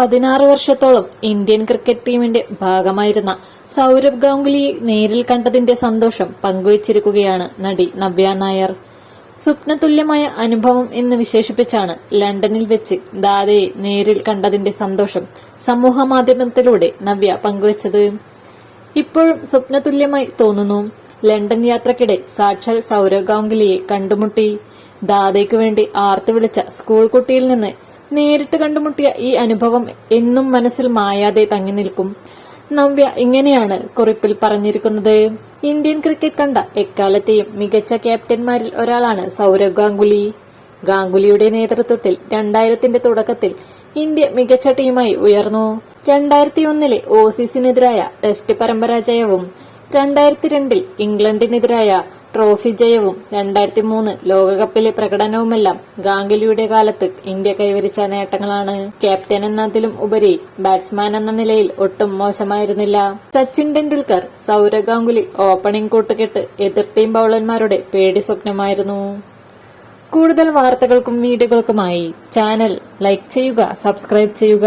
പതിനാറ് വർഷത്തോളം Indian cricket ടീമിന്റെ ഭാഗമായിരുന്ന സൗരവ് ഗാംഗുലിയെ നേരിൽ കണ്ടതിന്റെ സന്തോഷം പങ്കുവച്ചിരിക്കുകയാണ് നടി നവ്യ നായർ. സ്വപ്നതുല്യമായ അനുഭവം എന്ന് വിശേഷിപ്പിച്ചാണ് ലണ്ടനിൽ വെച്ച് ദാദയെ നേരിൽ കണ്ടതിന്റെ സന്തോഷം സമൂഹ മാധ്യമത്തിലൂടെ നവ്യ പങ്കുവച്ചത്. ഇപ്പോഴും സ്വപ്നതുല്യമായി തോന്നുന്നു. ലണ്ടൻ യാത്രക്കിടെ സാക്ഷാൽ സൗരവ് ഗാംഗുലിയെ കണ്ടുമുട്ടി. ദാദയ്ക്കു വേണ്ടി ആർത്തു വിളിച്ച സ്കൂൾ കുട്ടിയിൽ നിന്ന് നേരിട്ട് കണ്ടുമുട്ടിയ ഈ അനുഭവം എന്നും മനസ്സിൽ മായാതെ തങ്ങി നിൽക്കും. നവ്യ ഇങ്ങനെയാണ് കുറിപ്പിൽ പറഞ്ഞിരിക്കുന്നത്. ഇന്ത്യൻ ക്രിക്കറ്റ് കണ്ട എക്കാലത്തെയും മികച്ച ക്യാപ്റ്റന്മാരിൽ ഒരാളാണ് സൗരവ് ഗാംഗുലി. ഗാംഗുലിയുടെ നേതൃത്വത്തിൽ രണ്ടായിരത്തിന്റെ തുടക്കത്തിൽ ഇന്ത്യ മികച്ച ടീമായി ഉയർന്നു. രണ്ടായിരത്തി ഒന്നിലെ ഓസീസിനെതിരായ ടെസ്റ്റ് പരമ്പരാജയവും രണ്ടായിരത്തി രണ്ടിൽ ഇംഗ്ലണ്ടിനെതിരായ ട്രോഫി ജയവും രണ്ടായിരത്തി മൂന്ന് ലോകകപ്പിലെ പ്രകടനവുമെല്ലാം ഗാംഗുലിയുടെ കാലത്ത് ഇന്ത്യ കൈവരിച്ച നേട്ടങ്ങളാണ്. ക്യാപ്റ്റൻ എന്നതിലും ഉപരി ബാറ്റ്സ്മാൻ എന്ന നിലയിൽ ഒട്ടും മോശമായിരുന്നില്ല. സച്ചിൻ ടെണ്ടുൽക്കർ സൗരവ് ഗാംഗുലി ഓപ്പണിംഗ് കൂട്ടുകെട്ട് എതിർ ടീം ബൌളർമാരുടെ പേടി സ്വപ്നമായിരുന്നു. കൂടുതൽ വാർത്തകൾക്കും വീഡിയോകൾക്കുമായി ചാനൽ ലൈക്ക് ചെയ്യുക സബ്സ്ക്രൈബ് ചെയ്യുക.